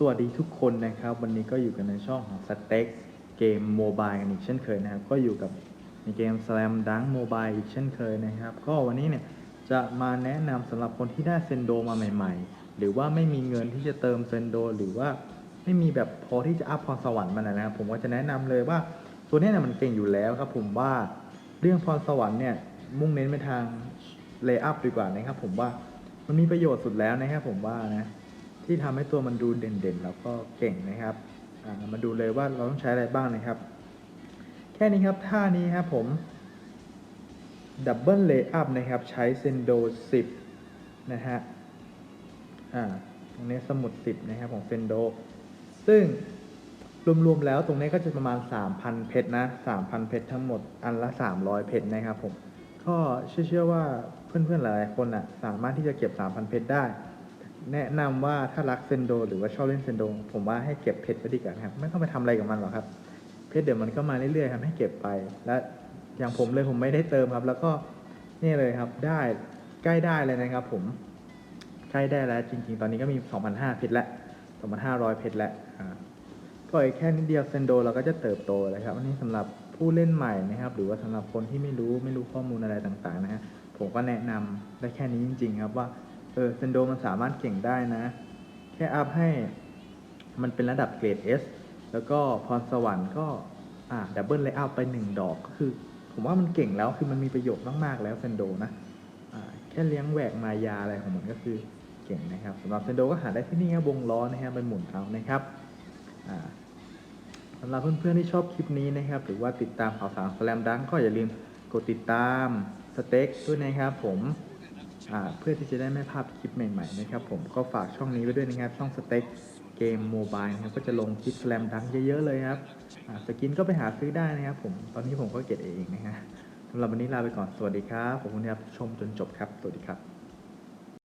สวัสดีทุกคนนะครับ วันนี้ก็อยู่กันในช่องของสเต็กเกมโมบายกันอีกเช่นเคยนะครับ ก็อยู่กับในเกม Slam Dunk Mobile อีกเช่นเคยนะครับ ก็วันนี้เนี่ยจะมาแนะนำสำหรับคนที่ได้เซนโดมาใหม่ ๆ หรือว่าไม่มีเงินที่จะเติมเซนโด หรือว่าไม่มีแบบพอที่จะอัพพรสวรรค์มันนะครับ ผมก็จะแนะนำเลยว่าตัวนี้เนี่ยมันเก่งอยู่แล้วครับ ผมว่าเรื่องพรสวรรค์เนี่ยมุ่งเน้นไปทางเลย์อัพดีกว่านะครับ ผมว่ามันมีประโยชน์สุดแล้วนะครับผมว่านะ ที่ทำให้ตัวมันดูเด่นๆ แล้วก็เก่งนะครับมาดูเลยว่าเราต้องใช้อะไรบ้างนะครับ แค่นี้ครับท่านี้ครับผมดับเบิลเลย์อัพนะครับ ใช้เซนโด10 นะฮะอ่าตรงนี้สมุด 10 นะครับของเซนโดซึ่งรวมๆแล้วตรงนี้ก็จะประมาณ 3,000 เพชรนะ 3,000 เพชรทั้งหมดอันละ 300 เพชรนะครับผม ก็เชื่อว่าเพื่อนๆหลายๆคนอะสามารถที่จะเก็บ 3,000 เพชรได้ แนะนำว่าถ้ารักเซนโด หรือว่าชอบเล่นเซนโด ผมว่าให้เก็บเพชรไว้ดีกว่านะครับ ไม่ต้องไปทำอะไรกับมันหรอกครับ เพชรเดี๋ยวมันก็มาเรื่อยๆครับให้เก็บไป และอย่างผมเลยผมไม่ได้เติมครับ แล้วก็นี่เลยครับได้ใกล้ได้เลยนะครับ ผมใกล้ได้แล้วจริง ๆ ตอนนี้ก็มี2,500เพชรแล้ว2,500เพชรแล้วอ่าก็อีกแค่นิดเดียวเซนโดเราก็จะเติบโตเลยครับอันนี้สำหรับผู้เล่นใหม่นะครับ หรือว่าสำหรับคนที่ไม่รู้ไม่รู้ข้อมูลอะไรต่างๆนะฮะผมก็แนะนำได้แค่นี้จริง ๆ ครับว่า เออเซนโดมันสามารถเก่งได้นะ แค่อัพให้มันเป็นระดับเกรด S แล้วก็พรสวรรค์ก็ อ่าดับเบิลเลย์อัพไปหนึ่งดอกก็คือ ผมว่ามันเก่งแล้วคือมันมีประโยชน์มากๆแล้วเซนโดนะอ่าแค่เลี้ยงแหวกมายาอะไรของมันก็คือเก่งนะครับสำหรับเซนโดก็หาได้ที่นี่ครับวงล้อนะฮะไปหมุนเอานะครับอ่าสำหรับเพื่อนๆที่ชอบคลิปนี้นะครับ หรือว่าติดตามข่าวสารสลมดังก็อย่าลืมกดติดตามสเต็กด้วยนะครับผม เพื่อที่จะได้ไม่พลาดคลิปใหม่ๆนะครับผมก็ฝากช่องนี้ไว้ด้วยนะครับช่องสเต็กเกมโมบายนะครับก็จะลงคลิปแสลมดังเยอะๆเลยครับสกินก็ไปหาซื้อได้นะครับผมตอนนี้ผมก็เก็บเองนะฮะสำหรับวันนี้ลาไปก่อนสวัสดีครับขอบคุณครับชมจนจบครับสวัสดีครับ